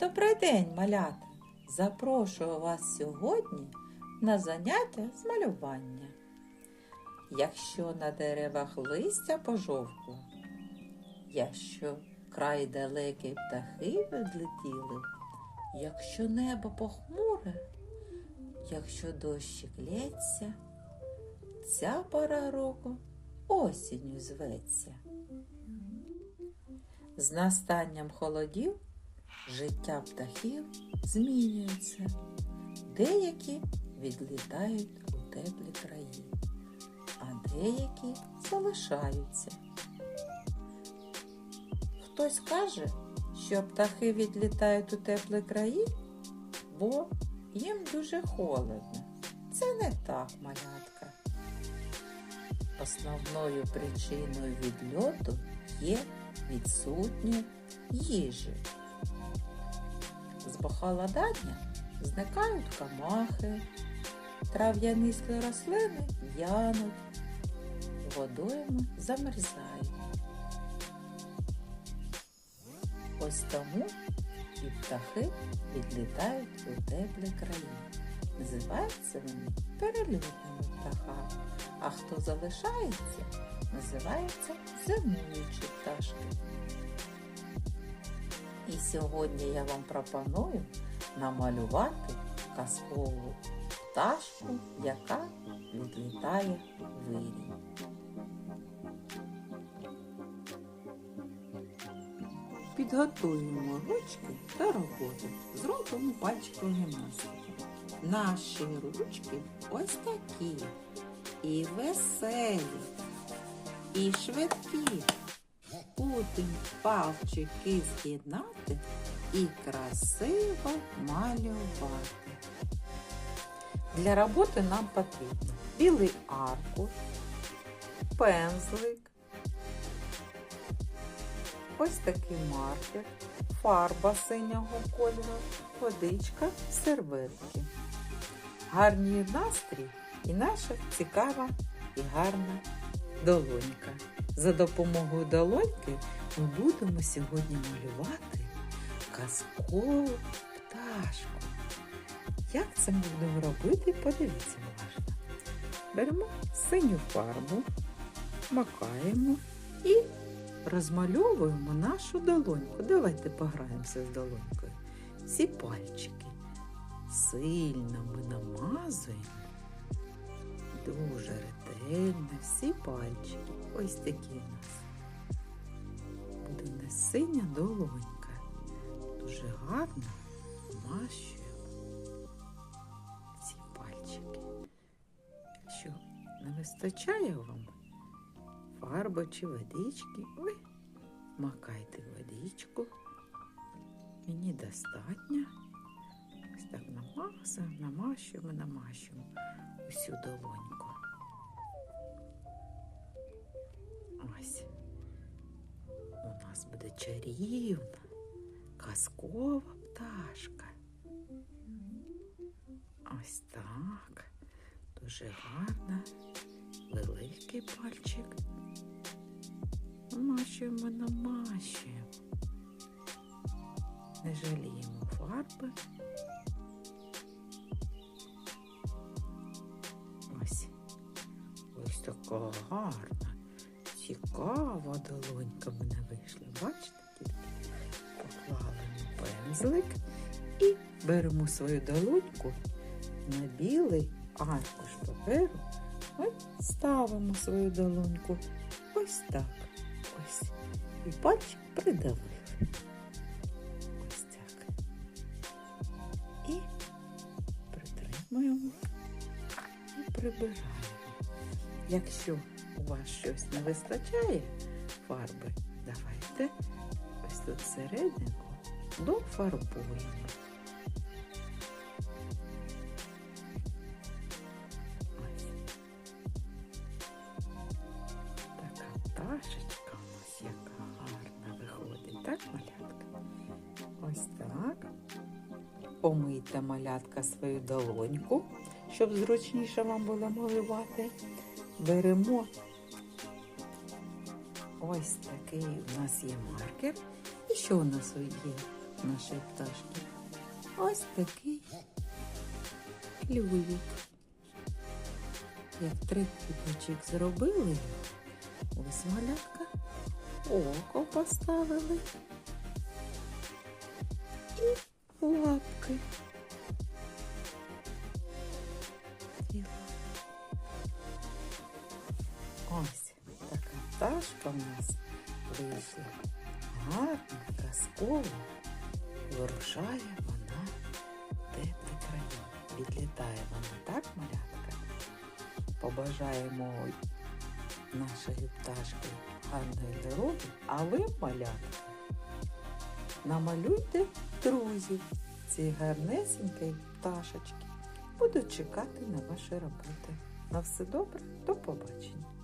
Добрий день, малята! Запрошую вас сьогодні на заняття з малювання. Якщо на деревах листя пожовкло, якщо край далекий птахи відлетіли, якщо небо похмуре, якщо дощик лється, ця пора року осінню зветься. З настанням холодів життя птахів змінюється. Деякі відлітають у теплі краї, а деякі залишаються. Хтось каже, що птахи відлітають у теплі краї, бо їм дуже холодно. Це не так, малятка. Основною причиною відльоту є відсутнє їжі. З похолодання зникають камахи, трав'янисті рослини в'януть, водойми замерзають. Ось тому і птахи відлітають у теплі краї. Називаються вони перельотними птахами, а хто залишається, називаються зимуючі пташки. І сьогодні я вам пропоную намалювати казкову пташку, яка відлітає вирій. Підготуємо ручки та роботу. Зробимо пальчику гімнастики. Наші ручки ось такі. І веселі, і швидкі. Будемо пальчики з'єднати і красиво малювати. Для роботи нам потрібно білий аркуш, пензлик, ось такий маркер, фарба синього кольору, водичка, серветки. Гарний настрій і наша цікава і гарна долонька. За допомогою долоньки ми будемо сьогодні малювати казкову пташку. Як це ми будемо робити, подивіться уважно. Беремо синю фарбу, макаємо і розмальовуємо нашу долоньку. Давайте пограємося з долонькою. Всі пальчики сильно ми намазуємо. Дуже ретельно всі пальчики. Ось такі у нас. Буде нас синя долонька. Дуже гарно мащуємо ці пальчики. Якщо не вистачає вам фарби чи водички, ой, макайте водичку. Мені достатньо. Так намазуємо, намащуємо, намащуємо усю долоньку. Ось. У нас буде чарівна, казкова пташка. Ось так. Дуже гарна. Великий пальчик. Намащуємо, намащуємо. Не жаліємо фарби. Така гарна, цікава долонька мене вийшла. Бачите, тільки поклали пензлик і беремо свою долоньку на білий аркуш паперу. Ось ставимо свою долоньку. Ось так. Ось. І пальчик придавили. Ось так. І притримуємо і прибираємо. Якщо у вас щось не вистачає фарби, давайте ось тут серединку дофарбуємо. Така пташечка у нас яка гарна виходить, так, малятка? Ось так. Помийте малятка свою долоньку, щоб зручніше вам було малювати. Беремо ось такий у нас є маркер. І що у нас є? нашої пташки. Ось такий клювик. Як три трикутничок зробили, ось малятка, око поставили і лапки. Ось така пташка в нас вийшла. Гарна, казкова. Вирушає вона в теплі краї. Відлітає вона так, малятка. Побажаємо нашої пташки гарної дороги, а ви, малятка, намалюйте друзів цієї гарнесенької пташечки. Буду чекати на ваші роботи. На все добре, до побачення.